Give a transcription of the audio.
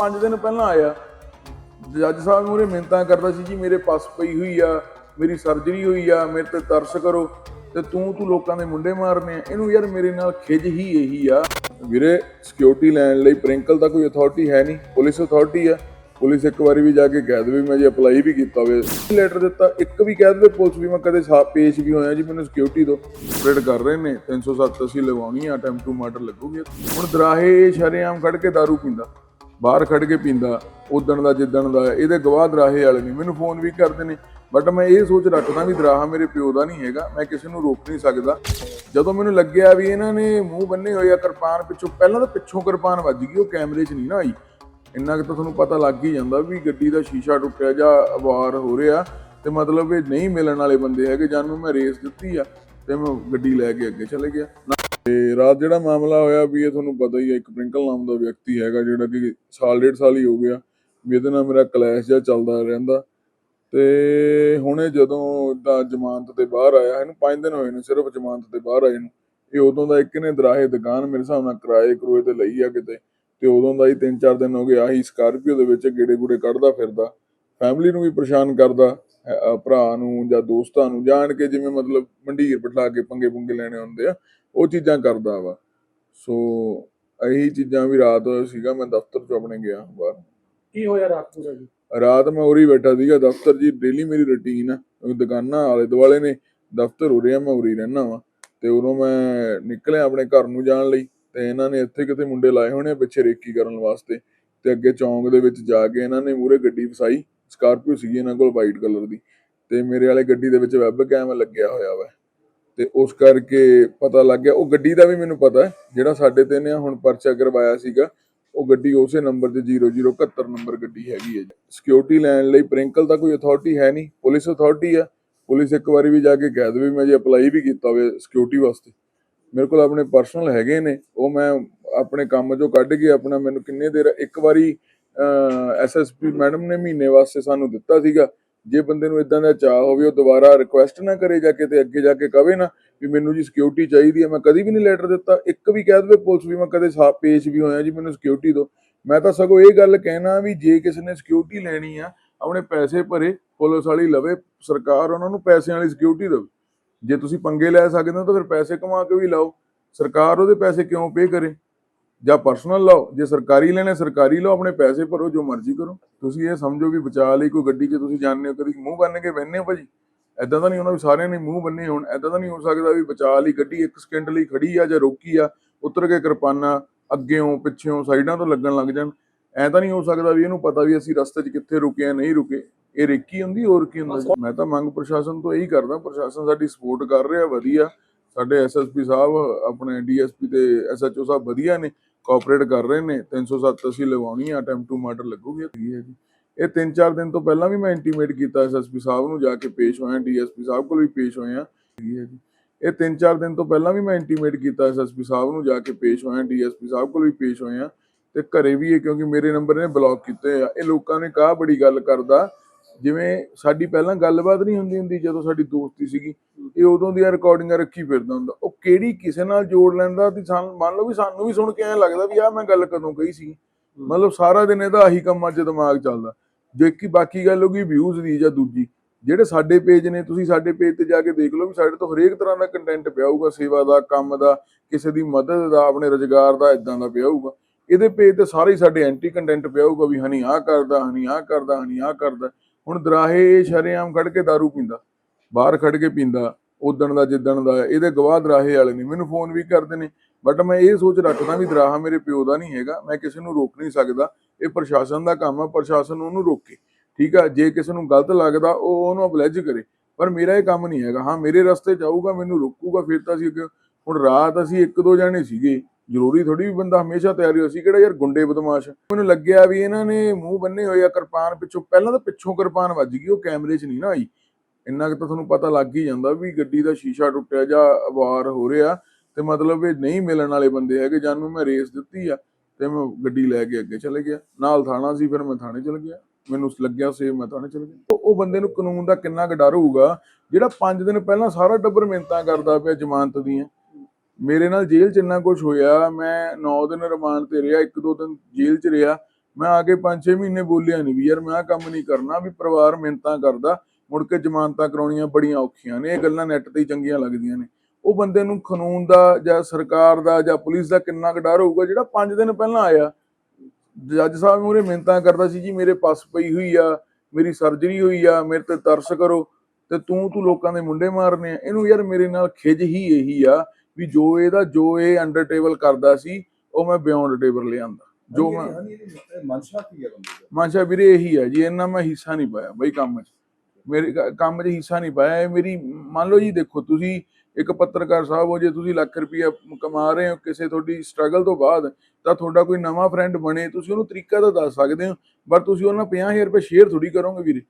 5 ਦਿਨ ਪਹਿਲਾਂ ਆਇਆ। ਜੱਜ ਸਾਹਿਬ ਮੂਰੇ ਮਿੰਤਾਂ ਕਰਦਾ ਸੀ, ਜੀ, ਮੇਰੇ ਪੱਸ ਪਈ ਹੋਈ ਆ, ਮੇਰੀ ਸਰਜਰੀ ਹੋਈ ਆ, ਮੇਰੇ ਤੇ ਤਰਸ ਕਰੋ, ਤੇ ਤੂੰ ਤੂੰ ਲੋਕਾਂ ਦੇ ਮੁੰਡੇ ਮਾਰਨੇ ਆ। ਇਹਨੂੰ ਯਾਰ ਮੇਰੇ ਨਾਲ ਖਿਜ ਹੀ ਇਹੀ ਆ। ਵੀਰੇ ਸਿਕਿਉਰਿਟੀ ਲੈਣ ਲਈ ਪ੍ਰਿੰਕਲ ਦਾ ਕੋਈ ਅਥਾਰਟੀ ਹੈ ਨਹੀਂ। ਪੁਲਿਸ ਅਥਾਰਟੀ ਆ। ਪੁਲਿਸ ਇੱਕ ਵਾਰੀ ਵੀ ਜਾ ਕੇ ਕਹਿ ਦੇਵੇ ਮੈਂ ਜੇ ਅਪਲਾਈ ਵੀ ਕੀਤਾ ਹੋਵੇ। ਲੈਟਰ ਦਿੱਤਾ, ਇੱਕ ਵੀ ਕਹਿ ਦੇਵੇ ਪੁਲਿਸ ਵੀ, ਮੈਂ ਕਦੇ ਸਾ ਪੇਸ਼ ਵੀ ਹੋਇਆ ਜੀ, ਮੈਨੂੰ ਸਿਕਿਉਰਿਟੀ ਦੋ ਆਪਰੇਟ ਕਰ ਰਹੇ ਨੇ 307 ਅਸੀਂ ਲਗਾਉਣੀ ਆ ਅਟੈਂਪਟ ਟੂ ਮਰਡਰ ਲੱਗੂਗੀ। ਹੁਣ ਦਰਾਹੇ ਸ਼ਰੇਆਮ ਖੜ ਕੇ दारू ਪੀਂਦਾ। ਬਾਹਰ ਖੜ ਕੇ ਪੀਂਦਾ, ਉਦਣ ਦਾ, ਜਿੱਦਣ ਦਾ, ਇਹਦੇ ਗਵਾਹ ਦਰਾਹੇ ਵਾਲੇ ਨੇ। ਮੈਨੂੰ ਫੋਨ ਵੀ ਕਰਦੇ ਨੇ ਬਟ ਮੈਂ ਇਹ ਸੋਚ ਰੱਖਦਾ ਵੀ ਦਰਾਹਾ ਮੇਰੇ ਪਿਓ ਦਾ ਨਹੀਂ ਹੈਗਾ, ਮੈਂ ਕਿਸੇ ਨੂੰ ਰੋਕ ਨਹੀਂ ਸਕਦਾ। ਜਦੋਂ ਮੈਨੂੰ ਲੱਗਿਆ ਵੀ ਇਹਨਾਂ ਨੇ ਮੂੰਹ ਬੰਨੇ ਹੋਏ ਆ ਕਿਰਪਾਨ ਪਿੱਛੋਂ, ਪਹਿਲਾਂ ਤਾਂ ਪਿੱਛੋਂ ਕਿਰਪਾਨ ਵੱਜ ਗਈ, ਉਹ ਕੈਮਰੇ 'ਚ ਨਹੀਂ ਨਾ ਆਈ। ਇੰਨਾ ਕਿ ਤਾਂ ਤੁਹਾਨੂੰ ਪਤਾ ਲੱਗ ਹੀ ਜਾਂਦਾ ਵੀ ਗੱਡੀ ਦਾ ਸ਼ੀਸ਼ਾ ਟੁੱਟਿਆ ਜਾਂ ਵਾਰ ਹੋ ਰਿਹਾ, ਤੇ ਮਤਲਬ ਇਹ ਨਹੀਂ ਮਿਲਣ ਵਾਲੇ ਬੰਦੇ ਹੈਗੇ ਜਦ ਨੂੰ ਮੈਂ ਰੇਸ ਦਿੱਤੀ ਆ, ਤੇ ਮੈਂ ਗੱਡੀ ਲੈ ਕੇ ਅੱਗੇ ਚਲੇ ਗਿਆ। ਨਾ- ਤੇ ਰਾਤ ਜਿਹੜਾ ਮਾਮਲਾ ਹੋਇਆ ਵੀ ਇਹ ਤੁਹਾਨੂੰ ਪਤਾ ਹੀ ਹੈ, ਇੱਕ ਪ੍ਰਿੰਕਲ ਨਾਮ ਦਾ ਵਿਅਕਤੀ ਹੈਗਾ ਜਿਹੜਾ ਕਿ ਸਾਲ, ਡੇਢ ਸਾਲ ਹੀ ਹੋ ਗਿਆ, ਵੀ ਇਹਦੇ ਨਾਲ ਮੇਰਾ ਕਲੈਸ਼ ਜਿਹਾ ਚੱਲਦਾ ਰਹਿੰਦਾ। ਤੇ ਹੁਣੇ ਜਦੋਂ ਦਾ ਜ਼ਮਾਨਤ ਤੇ ਬਾਹਰ ਆਇਆ, ਇਹਨੂੰ 5 ਦਿਨ ਹੋਏ ਨੇ, ਸਿਰਫ ਜ਼ਮਾਨਤ ਤੇ ਬਾਹਰ ਆਏ ਨੂੰ, ਇਹ ਉਦੋਂ ਦਾ ਇੱਕ ਨੇ ਦਰਾਹੇ ਦੁਕਾਨ ਮੇਰੇ ਹਿਸਾਬ ਨਾਲ ਕਿਰਾਏ ਕਰੋਏ ਤੇ ਲਈ ਆ ਕਿਤੇ, ਤੇ ਉਦੋਂ ਦਾ ਹੀ 3-4 ਦਿਨ ਹੋ ਗਏ, ਆਹੀ ਸਕਾਰਪੀਓ ਦੇ ਵਿੱਚ ਗੇੜੇ ਗੂੜੇ ਕੱਢਦਾ ਫਿਰਦਾ ਫੈਮਿਲੀ ਨੂੰ ਵੀ ਪਰੇਸ਼ਾਨ ਕਰਦਾ ਭਰਾ ਨੂੰ ਜਾਂ ਦੋਸਤਾਂ ਨੂੰ ਜਾਣ ਕੇ ਜਿਵੇਂ ਮਤਲਬ ਮੰਡੀਰ ਬਿਠਾ ਕੇ ਪੰਗੇ ਪੁੰਗੇ ਲੈਣੇ ਹੁੰਦੇ ਆ ਉਹ ਚੀਜ਼ਾਂ ਕਰਦਾ ਵਾ। ਸੋ ਇਹੀ ਚੀਜ਼ਾਂ ਵੀ ਰਾਤ ਸੀਗਾ ਮੈਂ ਦਫ਼ਤਰ ਚ ਆਪਣੇ ਗਿਆ ਬਾਹਰ। ਕੀ ਹੋਇਆ ਰਾਤ ਪੂਰਾ ਜੀ ਰਾਤ ਮੈਂ ਉਰੀ ਬੈਠਾ ਸੀਗਾ ਦਫ਼ਤਰ ਜੀ ਡੇਲੀ ਮੇਰੀ ਰੁਟੀਨ ਆ। ਦੁਕਾਨਾਂ ਆਲੇ ਦੁਆਲੇ ਨੇ ਦਫ਼ਤਰ ਉਰੇ ਆ ਮੈਂ ਉਰੀ ਰਹਿਣਾ ਵਾ। ਤੇ ਉਦੋਂ ਮੈਂ ਨਿਕਲਿਆ ਆਪਣੇ ਘਰ ਨੂੰ ਜਾਣ ਲਈ ਤੇ ਇਹਨਾਂ ਨੇ ਇੱਥੇ ਕਿਤੇ ਮੁੰਡੇ ਲਾਏ ਹੋਣੇ ਪਿੱਛੇ ਰੇਕੀ ਕਰਨ ਵਾਸਤੇ। ਤੇ ਅੱਗੇ ਚੌਂਕ ਦੇ ਵਿੱਚ ਜਾ ਕੇ ਇਹਨਾਂ ਨੇ ਮੂਰੇ ਗੱਡੀ ਫਸਾਈ ਸਕਾਰਪੀਓ ਸੀਗੀ ਇਹਨਾਂ ਕੋਲ ਵਾਈਟ ਕਲਰ ਦੀ। ਤੇ ਮੇਰੇ ਵਾਲੇ ਗੱਡੀ ਦੇ ਵਿੱਚ ਵੈਬ ਕੈਮ ਲੱਗਿਆ ਹੋਇਆ ਵਾ। ਤੇ ਉਸ ਕਰਕੇ ਪਤਾ ਲੱਗ ਗਿਆ। ਉਹ ਗੱਡੀ ਦਾ ਵੀ ਮੈਨੂੰ ਪਤਾ ਹੈ, ਜਿਹੜਾ ਸਾਡੇ ਤੇ ਨੇ ਹੁਣ ਪਰਚਾ ਕਰਵਾਇਆ ਸੀਗਾ, ਉਹ ਗੱਡੀ ਉਸੇ ਨੰਬਰ ਤੇ 0071 ਨੰਬਰ ਗੱਡੀ ਹੈਗੀ ਹੈ ਸਿਕਿਉਰਿਟੀ ਲੈਣ ਲਈ ਪ੍ਰਿੰਕਲ ਦਾ ਕੋਈ ਅਥਾਰਟੀ ਹੈ ਨਹੀਂ। ਪੁਲਿਸ ਅਥਾਰਟੀ ਆ। ਪੁਲਿਸ ਇੱਕ ਵਾਰੀ ਵੀ ਜਾ ਕੇ ਕਹਿ ਦੇਵੇ ਮੈਂ ਜੇ ਅਪਲਾਈ ਵੀ ਕੀਤਾ ਹੋਵੇ ਸਿਕਿਉਰਿਟੀ ਵਾਸਤੇ। ਮੇਰੇ ਕੋਲ ਆਪਣੇ ਪਰਸਨਲ ਹੈਗੇ ਨੇ। ਉਹ ਮੈਂ ਆਪਣੇ ਕੰਮ ਜੋ ਕੱਢ ਕੇ ਆਪਣਾ ਮੈਨੂੰ ਕਿੰਨੇ ਦੇਰ ਇੱਕ ਵਾਰੀ ਐਸਐਸਪੀ ਮੈਡਮ ਨੇ ਮਹੀਨੇ ਵਾਸਤੇ ਸਾਨੂੰ ਦਿੱਤਾ ਸੀਗਾ। ਜੇ ਬੰਦੇ ਨੂੰ ਇਦਾਂ ਦਾ ਚਾਹ ਹੋਵੇ, ਉਹ ਦੁਬਾਰਾ ਰਿਕੁਐਸਟ ਨਾ ਕਰੇ ਜਾ ਕੇ ਤੇ ਅੱਗੇ ਜਾ ਕੇ ਕਵੇ ਨਾ ਵੀ ਮੈਨੂੰ ਜੀ ਸਿਕਿਉਰਿਟੀ ਚਾਹੀਦੀ ਹੈ, ਮੈਂ ਕਦੀ ਵੀ ਨਹੀਂ ਲੈਟਰ ਦਿੱਤਾ। ਇੱਕ ਵੀ ਕਹਿ ਦੇਵੇ ਪੁਲਿਸ ਵੀ, ਮੈਂ ਕਦੇ ਸਾ, ਪੇਸ਼ ਵੀ ਹੋਇਆ ਜੀ, ਮੈਨੂੰ ਸਿਕਿਉਰਿਟੀ ਦਿਓ। ਮੈਂ ਤਾਂ ਸਗੋਂ ਇਹ ਗੱਲ ਕਹਿਣਾ ਵੀ ਜੇ ਕਿਸੇ ਨੇ ਸਿਕਿਉਰਿਟੀ ਲੈਣੀ ਆ, ਆਪਣੇ ਪੈਸੇ ਭਰੇ, ਪੁਲਿਸ ਵਾਲੀ ਲਵੇ, ਸਰਕਾਰ ਉਹਨਾਂ ਨੂੰ ਪੈਸਿਆਂ ਵਾਲੀ ਸਿਕਿਉਰਿਟੀ ਦੇਵੇ। ਜੇ ਤੁਸੀਂ ਪੰਗੇ ਲੈ ਸਕਦੇ ਹੋ, ਤਾਂ ਫਿਰ ਪੈਸੇ ਕਮਾ ਕੇ ਵੀ ਲਾਓ। ਸਰਕਾਰ ਉਹਦੇ ਪੈਸੇ ਕਿਉਂ ਪੇ ਕਰੇ? ਜਾਂ ਪਰਸਨਲ ਲਾਓ ਜੇ ਸਰਕਾਰੀ ਲੈਣੇ ਸਰਕਾਰੀ ਲਓ ਆਪਣੇ ਪੈਸੇ ਭਰੋ ਜੋ ਮਰਜ਼ੀ ਕਰੋ। ਤੁਸੀਂ ਇਹ ਸਮਝੋ ਵੀ ਬਚਾ ਲਈ ਕੋਈ ਗੱਡੀ 'ਚ ਤੁਸੀਂ ਜਾਣਦੇ ਹੋ ਕਦੀ ਮੂੰਹ ਬੰਨ ਕੇ ਹੋ ਭਾਜੀ? ਐਦਾਂ ਤਾਂ ਨਹੀਂ ਉਹਨਾਂ ਵੀ ਸਾਰਿਆਂ ਨੇ ਮੂੰਹ ਬੰਨੇ ਹੋਣ। ਐਦਾਂ ਤਾਂ ਨਹੀਂ ਹੋ ਸਕਦਾ ਵੀ ਬਚਾ ਲਈ ਗੱਡੀ ਇੱਕ ਸਕਿੰਟ ਲਈ ਖੜੀ ਆ ਜਾਂ ਰੋਕੀ ਆ ਉਤਰ ਕੇ ਕਿਰਪਾਨਾਂ ਅੱਗੇੋਂ ਪਿੱਛੇੋਂ ਸਾਈਡਾਂ ਤੋਂ ਲੱਗਣ ਲੱਗ ਜਾਣ। ਐ ਤਾਂ ਨਹੀਂ ਹੋ ਸਕਦਾ ਵੀ ਇਹਨੂੰ ਪਤਾ ਵੀ ਅਸੀਂ ਰਸਤੇ 'ਚ ਕਿੱਥੇ ਰੁਕੇ ਆ ਨਹੀਂ ਰੁਕੇ। ਇਹ ਰੇਕੀ ਹੁੰਦੀ ਹੋਰ ਕੀ ਹੁੰਦਾ? ਮੈਂ ਤਾਂ ਮੰਗ ਪ੍ਰਸ਼ਾਸਨ ਤੋਂ ਇਹੀ ਕਰਦਾ ਪ੍ਰਸ਼ਾਸਨ ਸਾਡੀ ਸਪੋਰਟ ਕਰ ਰਿਹਾ ਵਧੀਆ। ਸਾਡੇ ਐਸਐਸਪੀ ਸਾਹਿਬ ਆਪਣੇ ਡੀਐਸਪੀ ਤੇ ਐਸਐਚਓ ਸਾਹਿਬ ਵਧੀਆ ਨੇ। ਕੋਆਪਰੇਟ ਕਰ ਰਹੇ ਨੇ 307 ਅਸੀਂ ਲਗਾਉਣੀ ਆ ਅਟੈਂਪਟ ਟੂ ਮਰਡਰ ਲੱਗੂਗੀ, ਇਹ 3-4 ਦਿਨ ਤੋਂ ਪਹਿਲਾਂ ਵੀ ਮੈਂ ਇੰਟੀਮੇਟ ਕੀਤਾ ਐਸਐਸਪੀ ਸਾਹਿਬ ਨੂੰ, ਜਾ ਕੇ ਪੇਸ਼ ਹੋਇਆ ਡੀਐਸਪੀ ਸਾਹਿਬ ਕੋਲ ਵੀ ਪੇਸ਼ ਹੋਏ ਇਹ 3-4 ਦਿਨ ਤੋਂ ਪਹਿਲਾਂ ਵੀ ਮੈਂ ਇੰਟੀਮੇਟ ਕੀਤਾ ਐਸਐਸਪੀ ਸਾਹਿਬ ਨੂੰ, ਜਾ ਕੇ ਪੇਸ਼ ਹੋਇਆ ਡੀਐਸਪੀ ਸਾਹਿਬ ਕੋਲ ਵੀ ਪੇਸ਼ ਹੋਏ ਤੇ ਘਰੇ ਵੀ ਇਹ ਕਿਉਂਕਿ ਮੇਰੇ ਨੰਬਰ ਨੇ ਬਲੌਕ ਕੀਤੇ ਆ। ਇਹ ਲੋਕਾਂ ਨੇ ਕਾਹ ਬੜੀ ਗੱਲ ਕਰਦਾ ਜਿਵੇਂ ਸਾਡੀ ਪਹਿਲਾਂ ਗੱਲਬਾਤ ਨਹੀਂ ਹੁੰਦੀ ਹੁੰਦੀ ਜਦੋਂ ਸਾਡੀ ਦੋਸਤੀ ਸੀਗੀ, ਇਹ ਉਦੋਂ ਦੀਆਂ ਰਿਕਾਰਡਿੰਗਾਂ ਰੱਖੀ ਫਿਰਦਾ ਹੁੰਦਾ। ਉਹ ਕਿਹੜੀ ਕਿਸੇ ਨਾਲ ਜੋੜ ਲੈਂਦਾ ਤੇ ਸਾਨੂੰ, ਮੰਨ ਲਓ ਵੀ ਸਾਨੂੰ ਵੀ ਸੁਣ ਕੇ ਐਂ ਲੱਗਦਾ ਵੀ ਆਹ ਮੈਂ ਗੱਲ ਕਦੋਂ ਕਹੀ ਸੀ। ਮਤਲਬ ਸਾਰਾ ਦਿਨ ਇਹਦਾ ਆਹੀ ਕੰਮਾਂ 'ਚ ਦਿਮਾਗ ਚੱਲਦਾ। ਜੇ ਕਿ ਬਾਕੀ ਗੱਲ ਹੋ ਗਈ ਵਿਊਜ਼ ਦੀ ਜਾਂ ਦੂਜੀ। ਜਿਹੜੇ ਸਾਡੇ ਪੇਜ ਨੇ, ਤੁਸੀਂ ਸਾਡੇ ਪੇਜ ਤੇ ਜਾ ਕੇ ਦੇਖ ਲਓ ਵੀ ਸਾਡੇ ਤੋਂ ਹਰੇਕ ਤਰ੍ਹਾਂ ਦਾ ਕੰਟੈਂਟ ਪਿਆ ਹੋਊਗਾ, ਸੇਵਾ ਦਾ, ਕੰਮ ਦਾ, ਕਿਸੇ ਦੀ ਮਦਦ ਦਾ, ਆਪਣੇ ਰੁਜ਼ਗਾਰ ਦਾ ਇਦਾਂ ਦਾ ਪਿਆ ਹੋਊਗਾ। ਇਹਦੇ ਪੇਜ ਤੇ ਸਾਰੇ ਸਾਡੇ ਐਂਟੀ ਕੰਟੈਂਟ ਪਿਆ ਹੋਊਗਾ ਵੀ ਹਨੀ ਆਹ ਕਰਦਾ, ਹਨੀ ਆਹ ਕਰਦਾ, ਹਨੀ ਆਹ ਕਰਦਾ। ਹੁਣ ਦਰਾਹੇ ਸ਼ਰੇਆਮ ਖੜ ਕੇ दारू ਪੀਂਦਾ, ਬਾਹਰ ਖੜ ਕੇ ਪੀਂਦਾ ਉਦਣ ਦਾ, ਜਿੱਦਣ ਦਾ, ਇਹਦੇ ਗਵਾਹ ਦਰਾਹੇ ਵਾਲੇ ਨੇ। ਮੈਨੂੰ ਫੋਨ ਵੀ ਕਰਦੇ ਨੇ ਬਟ ਮੈਂ ਇਹ ਸੋਚ ਰੱਖਦਾ ਵੀ ਦਰਾਹਾ ਮੇਰੇ ਪਿਓ ਦਾ ਨਹੀਂ ਹੈਗਾ, ਮੈਂ ਕਿਸੇ ਨੂੰ ਰੋਕ ਨਹੀਂ ਸਕਦਾ। ਇਹ ਪ੍ਰਸ਼ਾਸਨ ਦਾ ਕੰਮ ਆ, ਪ੍ਰਸ਼ਾਸਨ ਉਹਨੂੰ ਰੋਕੇ, ਠੀਕ ਆ? ਜੇ ਕਿਸੇ ਨੂੰ ਗਲਤ ਲੱਗਦਾ, ਉਹ ਉਹਨੂੰ ਅਪਲੈਜ ਕਰੇ, ਪਰ ਮੇਰਾ ਇਹ ਕੰਮ ਨਹੀਂ ਹੈਗਾ। ਹਾਂ, ਮੇਰੇ ਰਸਤੇ ਜਾਊਗਾ, ਮੈਨੂੰ ਰੋਕੂਗਾ, ਫਿਰ ਤਾਂ ਅਸੀਂ ਅੱਗੇ, ਹੁਣ ਰਾਤ ਅਸੀਂ ਇੱਕ ਦੋ ਜਾਣੇ ਸੀਗੇ ਜ਼ਰੂਰੀ ਥੋੜੀ ਵੀ ਬੰਦਾ ਹਮੇਸ਼ਾ ਤਿਆਰੀ ਹੋ ਸੀ ਕਿਹੜਾ ਯਾਰ ਗੁੰਡੇ ਬਦਮਾਸ਼ ਮੈਨੂੰ ਲੱਗਿਆ ਵੀ ਇਹਨਾਂ ਨੇ ਮੂੰਹ ਬੰਨੇ ਹੋਏ ਆ ਕਿਰਪਾਨ ਪਿੱਛੋਂ। ਪਹਿਲਾਂ ਤਾਂ ਪਿੱਛੋਂ ਕਿਰਪਾਨ ਵੱਜ ਗਈ, ਉਹ ਕੈਮਰੇ 'ਚ ਨਹੀਂ ਨਾ ਆਈ। ਇੰਨਾ ਕਿ ਤਾਂ ਤੁਹਾਨੂੰ ਪਤਾ ਲੱਗ ਹੀ ਜਾਂਦਾ ਵੀ ਗੱਡੀ ਦਾ ਸ਼ੀਸ਼ਾ ਟੁੱਟਿਆ ਜਾਂ ਵਾਰ ਹੋ ਰਿਹਾ। ਤੇ ਮਤਲਬ ਇਹ ਨਹੀਂ ਮਿਲਣ ਵਾਲੇ ਬੰਦੇ ਹੈਗੇ ਜਾਨ ਨੂੰ ਮੈਂ ਰੇਸ ਦਿੱਤੀ ਆ, ਤੇ ਮੈਂ ਗੱਡੀ ਲੈ ਕੇ ਅੱਗੇ ਚਲੇ ਗਿਆ। ਨਾਲ ਥਾਣਾ ਸੀ, ਫਿਰ ਮੈਂ ਥਾਣੇ ਚਲ ਗਿਆ। ਮੈਨੂੰ ਲੱਗਿਆ ਸੇ ਮੈਂ ਥਾਣੇ ਚਲ ਗਿਆ। ਉਹ- ਬੰਦੇ ਨੂੰ ਕਾਨੂੰਨ ਦਾ ਕਿੰਨਾ ਕੁ ਡਰ ਹੋਊਗਾ, ਜਿਹੜਾ 5 ਦਿਨ ਪਹਿਲਾਂ ਸਾਰਾ ਟੱਬਰ ਮਿੰਤਾਂ ਕਰਦਾ ਪਿਆ ਜ਼ਮਾਨਤ ਦੀਆਂ। ਮੇਰੇ ਨਾਲ ਜੇਲ੍ਹ 'ਚ ਇੰਨਾ ਕੁਝ ਹੋਇਆ, ਮੈਂ 9 ਦਿਨ ਰਿਮਾਂਡ ਤੇ ਰਿਹਾ, ਇੱਕ ਦੋ ਦਿਨ ਜੇਲ੍ਹ 'ਚ ਰਿਹਾ, ਮੈਂ ਆ ਕੇ 5-6 ਮਹੀਨੇ ਬੋਲਿਆ ਨਹੀਂ ਵੀ ਯਾਰ ਮੈਂ ਆਹ ਕੰਮ ਨਹੀਂ ਕਰਨਾ, ਵੀ ਪਰਿਵਾਰ ਮਿੰਤਾਂ ਕਰਦਾ, ਮੁੜ ਕੇ ਜ਼ਮਾਨਤਾਂ ਕਰਾਉਣੀਆਂ ਬੜੀਆਂ ਔਖੀਆਂ ਨੇ, ਇਹ ਗੱਲਾਂ ਨੈੱਟ ਤੇ ਹੀ ਚੰਗੀਆਂ ਲੱਗਦੀਆਂ ਨੇ। ਉਹ ਬੰਦੇ ਨੂੰ ਕਾਨੂੰਨ ਦਾ ਜਾਂ ਸਰਕਾਰ ਦਾ ਜਾਂ ਪੁਲਿਸ ਦਾ ਕਿੰਨਾ ਕੁ ਡਰ ਹੋਊਗਾ, ਜਿਹੜਾ 5 ਦਿਨ ਪਹਿਲਾਂ ਆਇਆ। ਜੱਜ ਸਾਹਿਬ ਮੂਹਰੇ ਮਿੰਤਾਂ ਕਰਦਾ ਸੀ ਜੀ, ਮੇਰੇ ਪੱਸ ਪਈ ਹੋਈ ਆ, ਮੇਰੀ ਸਰਜਰੀ ਹੋਈ ਆ, ਮੇਰੇ ਤੇ ਤਰਸ ਕਰੋ, ਤੇ ਤੂੰ ਤੂੰ ਲੋਕਾਂ ਦੇ ਮੁੰਡੇ ਮਾਰਨੇ ਆ, ਇਹਨੂੰ ਯਾਰ ਮੇਰੇ ਨਾਲ ਖਿਜ ਹੀ ਇਹੀ ਆ ਵੀ ਜੋ ਇਹਦਾ ਜੋ ਇਹ ਅੰਡਰ ਟੇਬਲ ਕਰਦਾ ਸੀ ਉਹ ਮੈਂ ਬਿਯੋਂਡ ਟੇਬਲ ਲਿਆਂਦਾ। ਜੋ ਮੈਂ ਮਨਸ਼ਾ ਕੀ ਹੈ ਬੰਦੇ ਦਾ? ਮਾਨਸ਼ਾ ਵੀਰੇ ਇਹੀ ਹੈ ਜੀ ਇਹਨਾਂ ਮੈਂ ਹਿੱਸਾ ਨਹੀਂ ਪਾਇਆ ਬਈ ਕੰਮ 'ਚ। ਮੇਰੇ ਕੰਮ 'ਚ ਹਿੱਸਾ ਨਹੀਂ ਪਾਇਆ ਮੇਰੀ ਮੰਨ ਲਓ ਜੀ ਦੇਖੋ ਤੁਸੀਂ ਇੱਕ ਪੱਤਰਕਾਰ ਸਾਹਿਬ ਹੋ ਜੇ ਤੁਸੀਂ ਲੱਖ ਰੁਪਈਆ ਕਮਾ ਰਹੇ ਹੋ ਕਿਸੇ ਤੁਹਾਡੀ ਸਟਰਗਲ ਤੋਂ ਬਾਅਦ ਤਾਂ ਤੁਹਾਡਾ ਕੋਈ ਨਵਾਂ ਫਰੈਂਡ ਬਣੇ ਤੁਸੀਂ ਉਹਨੂੰ ਤਰੀਕਾ ਤਾਂ ਦੱਸ ਸਕਦੇ ਹੋ ਪਰ ਤੁਸੀਂ ਉਹਨਾਂ 50000 ਰੁਪਏ ਸ਼ੇਅਰ ਥੋੜੀ ਕਰੋਗੇ ਵੀਰੇ।